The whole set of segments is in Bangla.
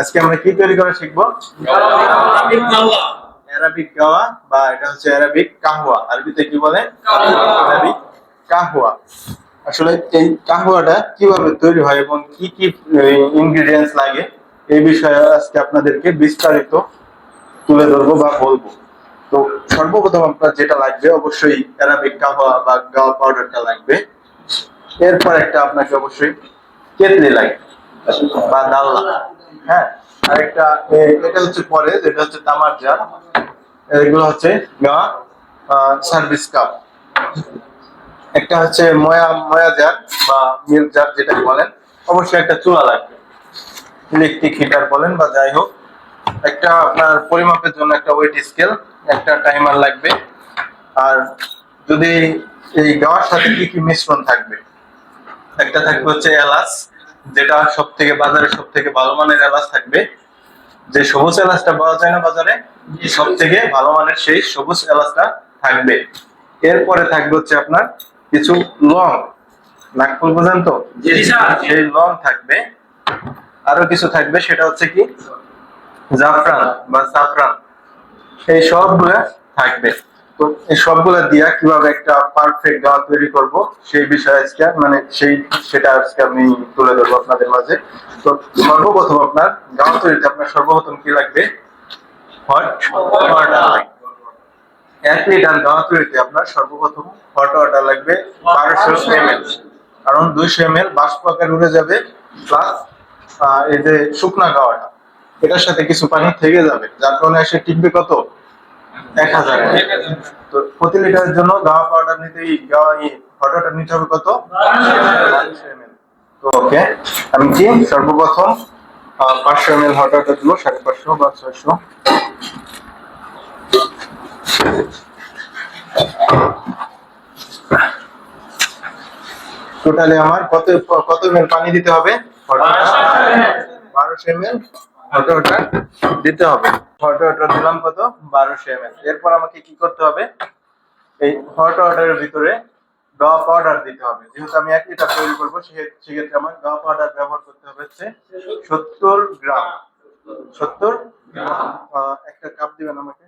আজকে কি তৈরি করা শিখব? এটা হচ্ছে কাহওয়া। আরবিতে কি বলে? কাহওয়া। আসলে এই কাহওয়াটা কীভাবে তৈরি হয় এবং কি কি ইনগ্রেডিয়েন্টস লাগে, এই বিষয়ে আজকে আপনাদেরকে বিস্তারিত তুলে ধরবো বা বলব। তো সর্বপ্রথম আপনার যেটা লাগবে, অবশ্যই অ্যারাবিক কাহওয়া বা গাওয়া পাউডারটা লাগবে। এরপর একটা আপনাকে অবশ্যই কেতলি লাগবে বা ডাল্লা হ্যাঁ আরেকটা এটা হচ্ছে পরে, যেটা হচ্ছে তামার জার এগুলো হচ্ছে সার্ভিস কাপ। একটা হচ্ছে ময়া ময়া জার বা মিল্ক জার যেটা বলেন। অবশ্যই একটা চুলা লাগবে। ইলেকট্রিক হিটার বলেন বা যাই হোক। একটা আপনার পরিমাপের জন্য একটা ওয়েট স্কেল একটা টাইমার লাগবে। আর যদি এই গাওয়ার সাথে কি কি মিশ্রণ থাকবে? একটা থাকবে হচ্ছে এলাচ যেটা সব থেকে বাজারে সব থেকে ভালো মানের এলাচ থাকবে। যে সবুজ এলাচটা পাওয়া যায় না বাজারে সব থেকে ভালো মানের সেই সবুজ এলাচটা থাকবে। এরপরে থাকবে হচ্ছে আপনার কিছু লং। নাগপুর পর্যন্ত। সেই লং থাকবে। আরও কিছু থাকবে সেটা হচ্ছে কি? জাফরান বা সাফরান, এই সবগুলা থাকবে। তো এই সবগুলা দিয়া কীভাবে একটা পারফেক্ট গাওয়া তৈরি করব, সেই বিষয়ে আজকে মানে সেই, সেটা আজকে আমি তুলে ধরবো আপনাদের মাঝে। তো সর্বপ্রথম আপনার গাওয়া তৈরিতে আপনার সর্বপ্রথম কি লাগবে? হট এক লিটার গাওয়া তৈরিতে আপনার সর্বপ্রথম হট ওয়াটার লাগবে বারোশো এমএল কারণ দুইশো এমএল বাষ্প আকারে উড়ে যাবে প্লাস এই যে শুকনা গাওয়াটা এটার সাথে কিছু পানি থেকে যাবে যার কারণে এসে টিকবে কত? এক হাজার। তো প্রতি লিটারের জন্য গাওয়া পাউডার নিতে গাওয়া হট ওয়াটার নিতে হবে কত? তো ওকে আমি কি? সর্বপ্রথম পাঁচশো হট ওয়াটার দিব সাড়ে পাঁচশো বা ছয়শো। টোটালি আমার কত কত এমএল পানি দিতে হবে? বারোশো এমএল। হট ওয়াটার দিতে হবে। হট ওয়াটার দিলাম কত? বারোশো এমএল এরপর আমাকে কি করতে হবে? এই হট ওয়াটারের ভিতরে গাওয়া পাউডার দিতে হবে। যেহেতু আমি এক লিটার তৈরি করব সেক্ষেত্রে আমার গাওয়া পাউডার ব্যবহার করতে হবে হচ্ছে সত্তর গ্রাম। সত্তর একটা কাপ দিবেন আমাকে।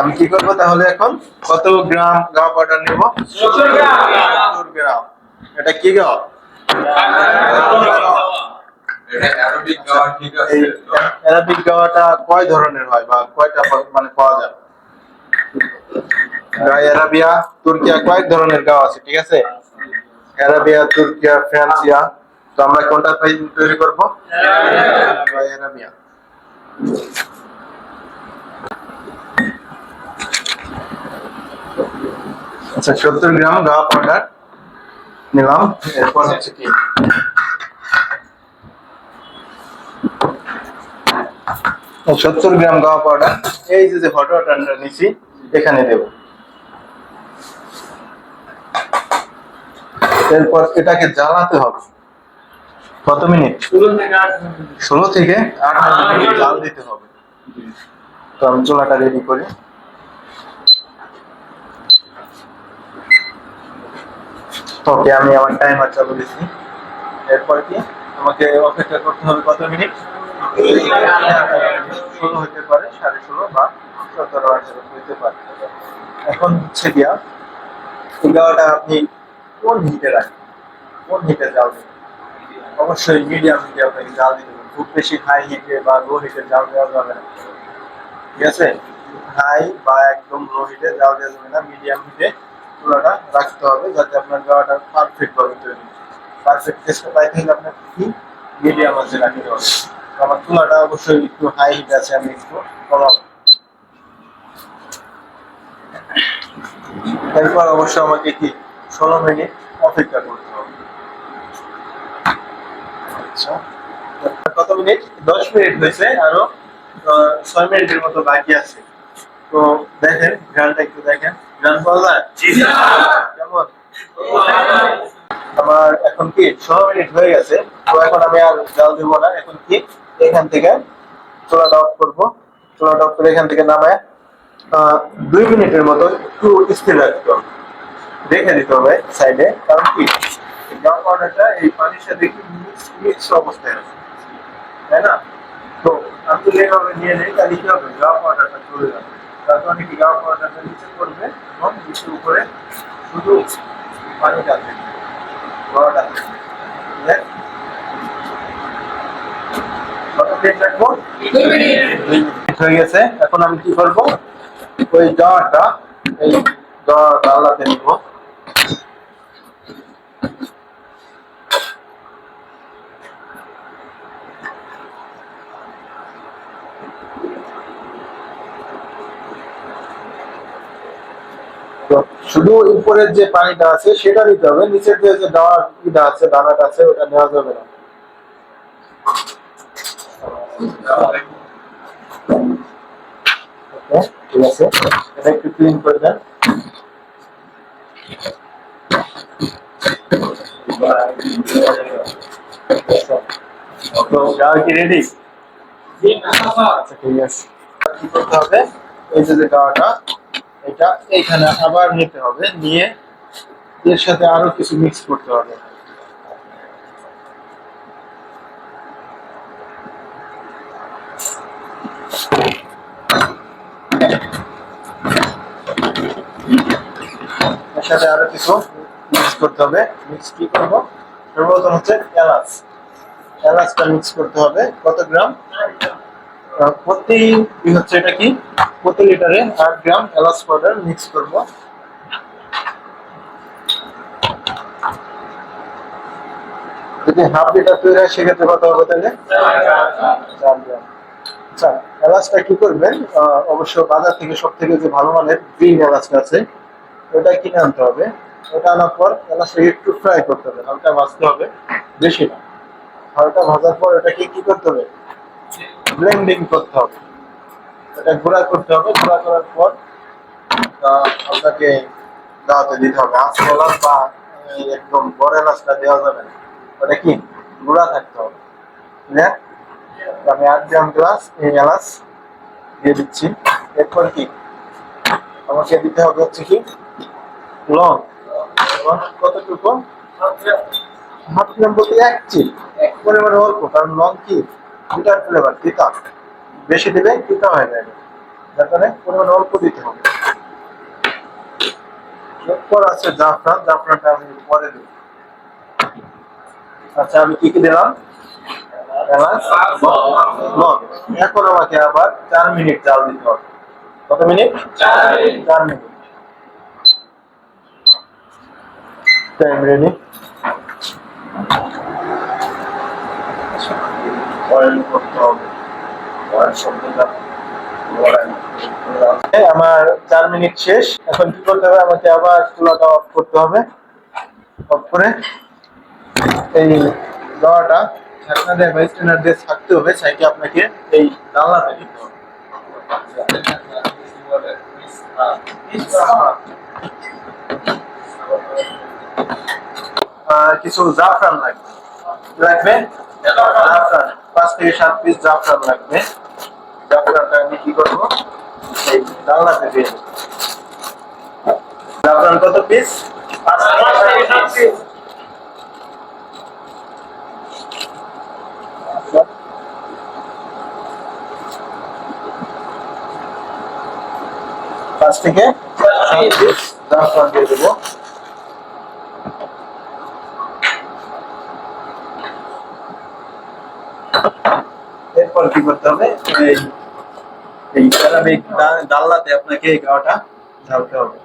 আমি কি করব তাহলে এখন? কত গ্রাম গাওয়া পাউডার নিব? সত্তর গ্রাম। এটা কি এটা অ্যারোবিক গাওয়াটা কয় ধরনের হয় বা কয়টা মানে পাওয়া যায়? অ্যারাবিয়া তুর্কিয়া কয়েক ধরনের গাওয়া আছে ঠিক আছে? Arabia Turkiye Francia. তো আমরা কোনটা তৈরি করব? অ্যারাবিয়া আচ্ছা সত্তর গ্রাম গাওয়া পাউডার নিলাম। এরপর হচ্ছে কি? সত্তর গ্রাম গাওয়া পাউডার এই যে যে হট ওয়াটারটা নিছি এখানে দেব। এরপর এটাকে জ্বালাতে হবে। কত মিনিট? ষোলো থেকে আঠারো মিনিট। জাল দিতে হবে। তো আমি চোলাটা রেডি করি। ওকে আমি আমার টাইমার চালু দিচ্ছি এরপর কি? আমাকে অপেক্ষা করতে হবে কত মিনিট? ষোলো হতে পারে সাড়ে ষোলো বা সতেরো আঠারো হতে পারে। এখন হচ্ছে গিয়া গাওয়াটা আপনি কোন হিটে রাখবেন? কোন হিটে জাল দেবেন? অবশ্যই মিডিয়াম হিটে আপনাকে জাল দিতে হবে। খুব বেশি হাই হিটে বা লো হিটে জাল দেওয়া যাবে না। ঠিক আছে? হাই বা একদম লো হিটে জাল দেওয়া যাবে না। মিডিয়াম হিটে চুলাটা রাখতে হবে যাতে আপনার গাওয়াটা পারফেক্ট ভাবে তৈরি পারফেক্ট টেস্টটা পাইতে হলে আপনার কি মিডিয়াম আছে রাখতে হবে। আমার চুলাটা অবশ্যই একটু হাই হিট আছে আমি একটু কমাবো। এরপর অবশ্য আমাকে কি ষোলো মিনিট অপেক্ষা করতে হবে। আচ্ছা। কত মিনিট? দশ মিনিট হয়েছে আরও ছয় মিনিটের মতো বাকি আছে। তো দেখেন গানটা একটু দেখেন। গান পাওয়া যায় কেমন? আমার এখন কি? ষোলো মিনিট হয়ে গেছে তো এখন আমি আর জাল দেবো না এখন কি? এখান থেকে চুলাটা অফ করব। চুলাটা অফ করে এখান থেকে আহ, দুই মিনিটের মতো একটু স্থির রাখতে হবে রেখে দিতে হবে সাইডে কারণ কি? গাওয়া পাউডারটা এই পানির সাথে অবস্থায় আছে। তাই না? তো আমি যদি নিয়ে নেই তাহলে কি হবে? গাওয়া পাউডারটা চলে যাবে। তার কারণে কি? গাওয়া পাউডারটা নিচে পড়বে এবং নিচের উপরে শুধু পানিটা থাকবে রাখব? হয়ে গেছে। এখন আমি কি করব? ওই গাওয়াটা এই ডালাতে নিব তো শুধু উপরের যে পানিটা আছে সেটা দিতে হবে। নিচের যে যে আছে দানাটা আছে ওটা নেওয়া যাবে না। ঠিক আছে। এটা একটু ক্লিন করে দেন। তো গাওয়া কি রেডি আচ্ছা ঠিক আছে। কি করতে হবে? এই যে যে গাওয়াটা এটা এইখানে আবার নিতে হবে, নিয়ে এর সাথে আরও কিছু মিক্স করতে হবে। সাথে আরও কিছু মিক্স করতে হবে। মিক্স কি করব? সর্বপ্রথম হচ্ছে এলাচ। এলাচটা মিক্স করতে হবে। কত গ্রাম? প্রতি হচ্ছে এটা কি? প্রতি লিটারে আট গ্রাম এলাচ পাউডার মিক্স করব। যদি হাফ লিটার তৈরি হয় সেক্ষেত্রে কত হবে তাহলে? চার গ্রাম। আচ্ছা এলাচটা কি করবেন? অবশ্য বাজার থেকে সব থেকে যে ভালো মানের গ্রিন এলাচটা আছে, ওটা কিনে আনতে হবে। ওটা আনার পর এলাচটাকে একটু ফ্রাই করতে হবে, হালকা ভাজতে হবে, বেশি না। হালকা ভাজার পর এটাকে কি করতে হবে? ব্লেন্ডিং করতে হবে। এটা গুঁড়া করতে হবে, গুঁড়া করার পর আপনাকে দাওয়াতে দিতে হবে। আঁচ কলার বা একদম বড় এলাচটা দেওয়া যাবে না। ওটা কি? গুঁড়া থাকতে হবে। ক্লিয়ার আমি আট গ্রাম গ্লাস, এই এলাচ দিয়ে দিচ্ছি। এরপর কি? আমাকে দিতে হবে হচ্ছে কি? লং। লং কতটুকু? Half gram. বলতে এক এক পরিমাণে অল্প, কারণ লং কি? বিটার ফ্লেভার তিতা বেশি দিলে তিতা হয়ে যাবে যার কারণে পরিমাণ অল্প দিতে হবে। এরপর আছে জাফরান জাফরানটা আমি পরে দিই আচ্ছা আমি কি কি দিলাম? এখন আমাকে আবার চার মিনিট জাল দিতে হবে। কত মিনিট? চার মিনিট। টাইম রেডি আমার চার মিনিট শেষ। এখন কি করতে হবে আমাকে আবার চুলাটা অফ করতে হবে। অফ করে এই দেওয়াটা দিয়ে বা দিয়ে থাকতে হবে আপনাকে এই দিতে কিছু জাফরান লাগবে। লাগবে? জাফরান। পাঁচ থেকে সাত পিস জাফরান লাগবে। জাফরানটা আমি কি করব? এই ডালনাতে দিয়ে জাফরান কত পিস পাঁচ থেকে সাত পিস জাফরান দিয়ে দেবো। এরপর কি করতে হবে? এই এই সেরামিক ডাল্লাতে আপনাকে এই গাওয়াটা ঢালতে হবে।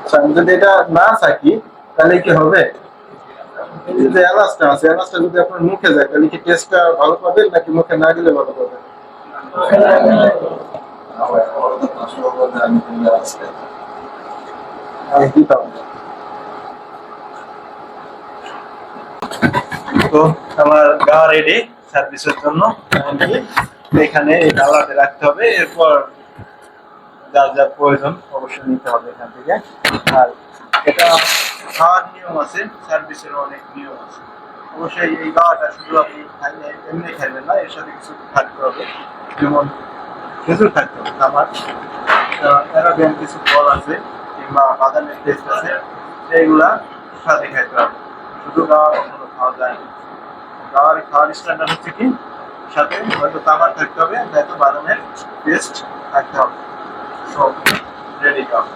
আচ্ছা, আমি যদি এটা না থাকি তাহলে কি হবে? যে এলাচটা আছে এলাচটা যদি আপনার মুখে যায় তাহলে কি টেস্টটা ভালো পাবেন নাকি মুখে না গেলে ভালো পাবেন? আমি দিতাম তো আমার গা রেডি সার্ভিসের জন্য। এখানে এই ডালাতে রাখতে হবে, এরপর যার যার প্রয়োজন অবশ্যই নিতে হবে এখান থেকে। আর এটা খাওয়ার নিয়ম আছে সার্ভিসের অনেক নিয়ম আছে। অবশ্যই এই গাওয়াটা শুধু আপনি এমনি খাইবেন না, এর সাথে কিছু থাকতে হবে। যেমন খেজুর থাকতে হবে তামার অ্যারাবিয়ান কিছু ফল আছে, কিংবা বাদামের টেস্ট আছে, সেইগুলা সাথে খাইতে হবে। শুধু গাওয়া খাওয়া যায় না গাওয়ার খাওয়ার স্ট্যান্ডার্ড হচ্ছে কি? সাথে হয়তো তামার থাকতে হবে নয়তো বাদামের পেস্ট থাকতে হবে। সব রেডি খাওয়া